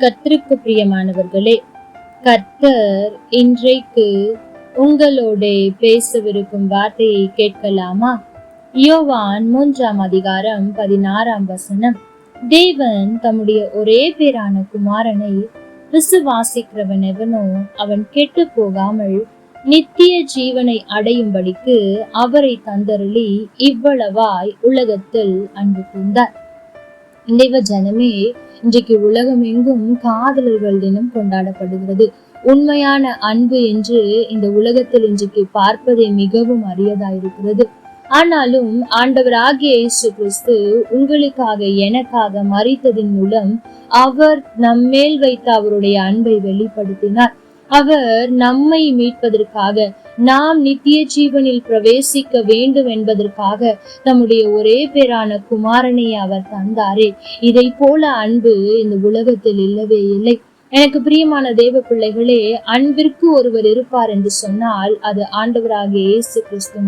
கர்த்தருக்கு பிரியமானவர்களே கர்த்தர் இன்றைக்கு உங்களோட பேசவிருக்கும் வார்த்தையை கேட்கலாமா? யோவான் மூன்றாம் அதிகாரம் பதினாறாம் வசனம். தேவன் தம்முடைய ஒரே பேரான குமாரனை விசுவாசிக்கிறவன் எவனோ அவன் கெட்டு போகாமல் நித்திய ஜீவனை அடையும்படிக்கு அவரை தந்தருளி இவ்வளவாய் உலகத்தில் அன்பு கூர்ந்தார். தேவ ஜனமே இன்றைக்கு உலகம் எங்கும் காதலர்கள் தினம் கொண்டாடப்படுகிறது. உண்மையான அன்பு என்று இந்த உலகத்தில் இன்றைக்கு பார்ப்பதே மிகவும் அரியதாயிருக்கிறது. ஆனாலும் ஆண்டவர் ஆகிய இயேசு கிறிஸ்து உங்களுக்காக எனக்காக மறித்ததின் மூலம் அவர் நம்மேல் வைத்த அவருடைய அன்பை வெளிப்படுத்தினார். அவர் நம்மை மீட்பதற்காக நாம் நித்திய ஜீவனில் பிரவேசிக்க வேண்டும் என்பதற்காக தம்முடைய ஒரே பேரான குமாரனை அவர் தந்தாரே. இதை போல அன்பு இந்த உலகத்தில் இல்லவே இல்லை. எனக்கு பிரியமான தேவ பிள்ளைகளே அன்பிற்கு ஒருவர் இருப்பார் என்று சொன்னால் அது ஆண்டவராக இயேசு கிறிஸ்து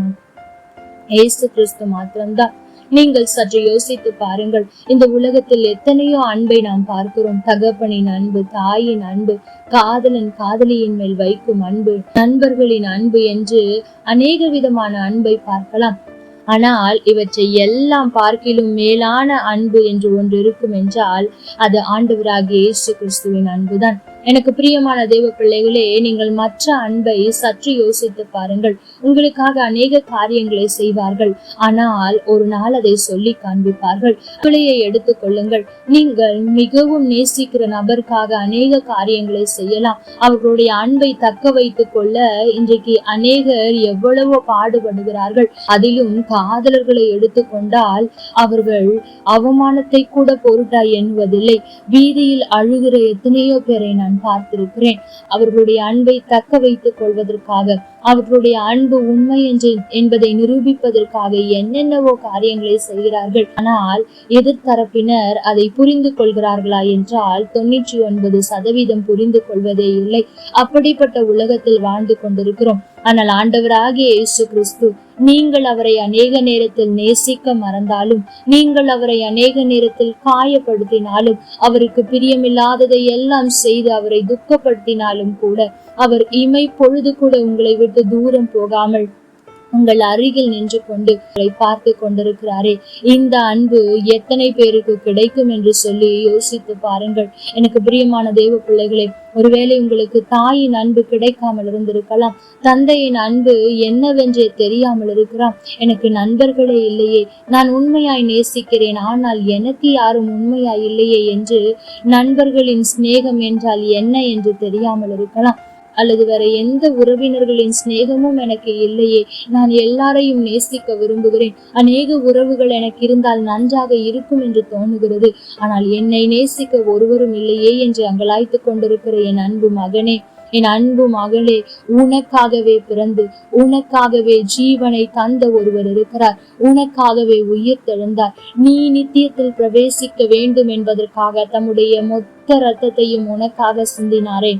இயேசு கிறிஸ்து மாத்திரம்தான். நீங்கள் சற்று யோசித்து பாருங்கள். இந்த உலகத்தில் எத்தனையோ அன்பை நாம் பார்க்கிறோம். தகப்பனின் அன்பு தாயின் அன்பு காதலன் காதலியின் மேல் வைக்கும் அன்பு நண்பர்களின் அன்பு என்று அநேக விதமான அன்பை பார்க்கலாம். ஆனால் இவற்றை எல்லாம் பார்க்கிலும் மேலான அன்பு என்று ஒன்று இருக்கும் என்றால் அது ஆண்டவராகிய இயேசு கிறிஸ்துவின் அன்புதான். எனக்கு பிரியமான தேவ பிள்ளைகளே நீங்கள் மற்ற அன்பை சற்று யோசித்து பாருங்கள். உங்களுக்காக அநேக காரியங்களை செய்வார்கள். ஆனால் ஒரு நாள் அதை சொல்லி காண்பிப்பார்கள். பிள்ளையை எடுத்துக் கொள்ளுங்கள். நீங்கள் மிகவும் நேசிக்கிற நபருக்காக அநேக காரியங்களை செய்யலாம். அவர்களுடைய அன்பை தக்க வைத்துக் கொள்ள இன்றைக்கு அநேகர் எவ்வளவோ பாடுபடுகிறார்கள். அதிலும் காதலர்களை எடுத்துக்கொண்டால் அவர்கள் அவமானத்தை கூட பொருட்டாய் எண்ணுவதில்லை. வீதியில் அழுகிற எத்தனையோ பேரை நான் பார்த்திருக்கிறேன். அவர்களுடைய அன்பை தக்க வைத்துக் கொள்வதற்காக அவர்களுடைய அன்பு உண்மை என்று என்பதை நிரூபிப்பதற்காக என்னென்னவோ காரியங்களை செய்கிறார்கள். ஆனால் எதிர்த்தரப்பினர் அதை புரிந்து கொள்கிறார்களா என்றால் தொண்ணூற்றி ஒன்பது சதவீதம் புரிந்து கொள்வதே இல்லை. அப்படிப்பட்ட உலகத்தில் வாழ்ந்து கொண்டிருக்கிறோம். ஆனால் ஆண்டவராகிய இயேசு கிறிஸ்து நீங்கள் அவரை அநேக நேரத்தில் நேசிக்க மறந்தாலும் நீங்கள் அவரை அநேக நேரத்தில் காயப்படுத்தினாலும் அவருக்கு பிரியமில்லாததை எல்லாம் செய்து அவரை துக்கப்படுத்தினாலும் கூட அவர் இமை பொழுது கூட உங்களை விட்டு தூரம் போகாமல் உங்கள் அருகில் நின்று கொண்டு பார்த்து கொண்டிருக்கிறாரே. இந்த அன்பு எத்தனை பேருக்கு கிடைக்கும் என்று சொல்லி யோசித்து பாருங்கள். எனக்கு பிரியமான தேவ பிள்ளைகளே ஒருவேளை உங்களுக்கு தாயின் அன்பு கிடைக்காமல் இருந்திருக்கலாம். தந்தையின் அன்பு என்னவென்றே தெரியாமல் இருக்கிறான் எனக்கு நண்பர்களே இல்லையே நான் உண்மையாய் நேசிக்கிறேன். ஆனால் எனக்கு யாரும் உண்மையாய் இல்லையே என்று நண்பர்களின் சிநேகம் என்றால் என்ன என்று தெரியாமல் இருக்கலாம். அல்லது வேற எந்த உறவினர்களின் சிநேகமும் எனக்கு இல்லையே. நான் எல்லாரையும் நேசிக்க விரும்புகிறேன். அநேக உறவுகள் எனக்கு இருந்தால் நன்றாக இருக்கும் என்று தோணுகிறது. ஆனால் என்னை நேசிக்க ஒருவரும் இல்லையே என்று அங்கலாய்த்து கொண்டிருக்கிற என் அன்பு மகனே என் அன்பு மகளே உனக்காகவே பிறந்து உனக்காகவே ஜீவனை தந்த ஒருவர் இருக்கிறார். உனக்காகவே உயிர் தெழுந்தார். நீ நித்தியத்தில் பிரவேசிக்க வேண்டும் என்பதற்காக தம்முடைய மொத்த ரத்தத்தையும் உனக்காக சிந்தினாரே.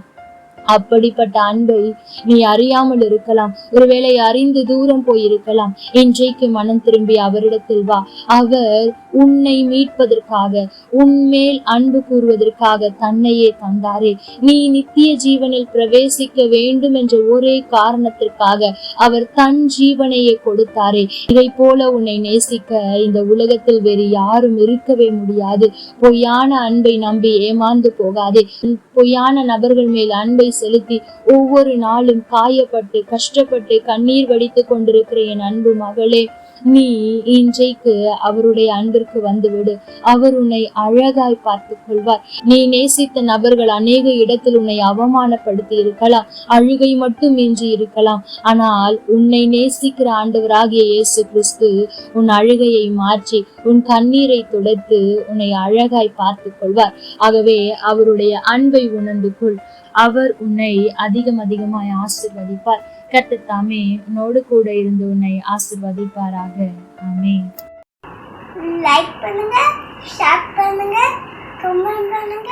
அப்படிப்பட்ட அன்பை நீ அறியாமல் இருக்கலாம். ஒருவேளை அறிந்து தூரம் போயிருக்கலாம். இன்றைக்கு மனம் திரும்பி அவரிடத்தில் வா. அவர் உன்னை மீட்பதற்காக உன்மேல் அன்பு கூறுவதற்காக தன்னையே தந்தாரே. நீ நித்திய ஜீவனில் பிரவேசிக்க வேண்டும் என்ற ஒரே காரணத்திற்காக அவர் தன் ஜீவனையே கொடுத்தாரே. இதை போல உன்னை நேசிக்க இந்த உலகத்தில் வேறு யாரும் இருக்கவே முடியாது. பொய்யான அன்பை நம்பி ஏமாந்து போகாதே. பொய்யான நபர்கள் மேல் அன்பை செலுத்தி ஒவ்வொரு நாளும் காயப்பட்டு கஷ்டப்பட்டு கண்ணீர் வடித்து கொண்டிருக்கிற என் அன்பு மகளே நீ இன்றைக்கு அவருடைய அன்பிற்கு வந்துவிடு. அவர் உன்னை அழகாய் பார்த்து கொள்வார். நீ நேசித்த நபர்கள் அநேக இடத்தில் உன்னை அவமானப்படுத்தி இருக்கலாம் அழுகை மட்டும் இன்றி இருக்கலாம். ஆனால் உன்னை நேசிக்கிற ஆண்டவராகிய இயேசு கிறிஸ்து உன் அழுகையை மாற்றி உன் கண்ணீரை துடைத்து உன்னை அழகாய் பார்த்து கொள்வார். ஆகவே அவருடைய அன்பை உணர்ந்து கொள். அவர் உன்னை அதிகம் அதிகமாய் ஆசிர்வதிப்பார். கர்த்தர் தாமே உன்னோடு கூட இருந்து உன்னை ஆசிர்வதிப்பாராக. ஆமே லைக் பண்ணுங்க ஷேர் பண்ணுங்க கமெண்ட் பண்ணுங்க.